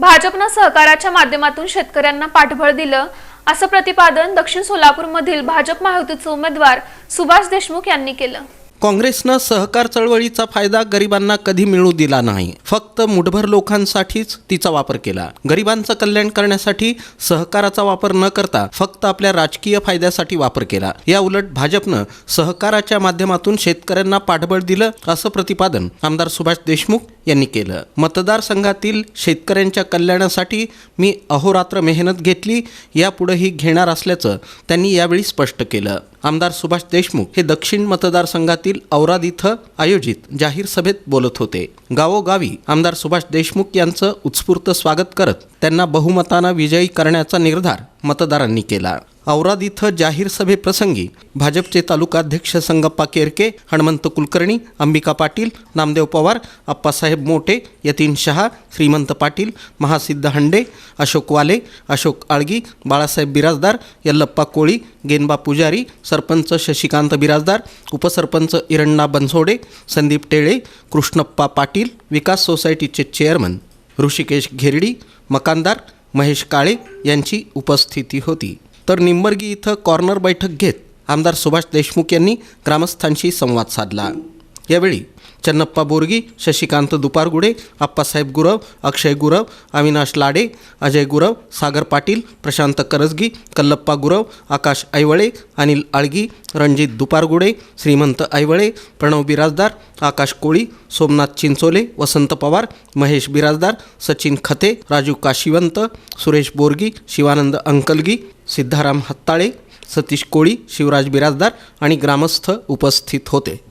भाजपनं सहकाराच्या माध्यमातून शेतकऱ्यांना पाठबळ दिलं असं प्रतिपादन दक्षिण सोलापूरमधील भाजप महायुतीचे उमेदवार सुभाष देशमुख यांनी केलं. काँग्रेसनं सहकार चळवळीचा फायदा गरिबांना कधी मिळू दिला नाही. फक्त मुठभर लोकांसाठीच तिचा वापर केला. गरिबांचं कल्याण करण्यासाठी सहकाराचा वापर न करता फक्त आपल्या राजकीय फायद्यासाठी वापर केला. या उलट भाजपनं सहकाराच्या माध्यमातून शेतकऱ्यांना पाठबळ दिलं असं प्रतिपादन आमदार सुभाष देशमुख यांनी केलं. मतदारसंघातील शेतकऱ्यांच्या कल्याणासाठी मी अहोरात्र मेहनत घेतली यापुढेही घेणार असल्याचं त्यांनी यावेळी स्पष्ट केलं. आमदार सुभाष देशमुख हे दक्षिण मतदारसंघातील औराद इथं आयोजित जाहीर सभेत बोलत होते. गावोगावी आमदार सुभाष देशमुख यांचं उत्स्फूर्त स्वागत करत त्यांना बहुमतानं विजयी करण्याचा निर्धार मतदारांनी केला. औराद इथं जाहीर सभेप्रसंगी भाजपचे तालुकाध्यक्ष संगप्पा केरके हनुमंत कुलकर्णी अंबिका पाटील नामदेव पवार अप्पासाहेब मोटे यतीन शहा श्रीमंत पाटील महासिद्ध हंडे अशोक वाले अशोक आळगी बाळासाहेब बिराजदार यल्लप्पा कोळी गेनबा पुजारी सरपंच शशिकांत बिराजदार उपसरपंच इरण्णा बनसोडे संदीप टेळे कृष्णप्पा पाटील विकास सोसायटीचे चेअरमन ऋषिकेश घेरडी मकानदार महेश काळे यांची उपस्थिती होती. तर निंबर्गी इथं कॉर्नर बैठक घेत आमदार सुभाष देशमुख यांनी ग्रामस्थांशी संवाद साधला. यावेळी चन्नप्पा बोरगी शशिकांत दुपारगुडे आप्पासाहेब गुरव अक्षय गुरव अविनाश लाडे अजय गुरव सागर पाटील प्रशांत करजगी कल्लप्पा गुरव आकाश ऐवळे अनिल आळगी रणजित दुपारगुडे श्रीमंत ऐवळे प्रणव बिराजदार आकाश कोळी सोमनाथ चिंचोले वसंत पवार महेश बिराजदार सचिन खते राजू काशिवंत सुरेश बोरगी शिवानंद अंकलगी सिद्धाराम हत्ताळे सतीश कोळी शिवराज बिराजदार आणि ग्रामस्थ उपस्थित होते.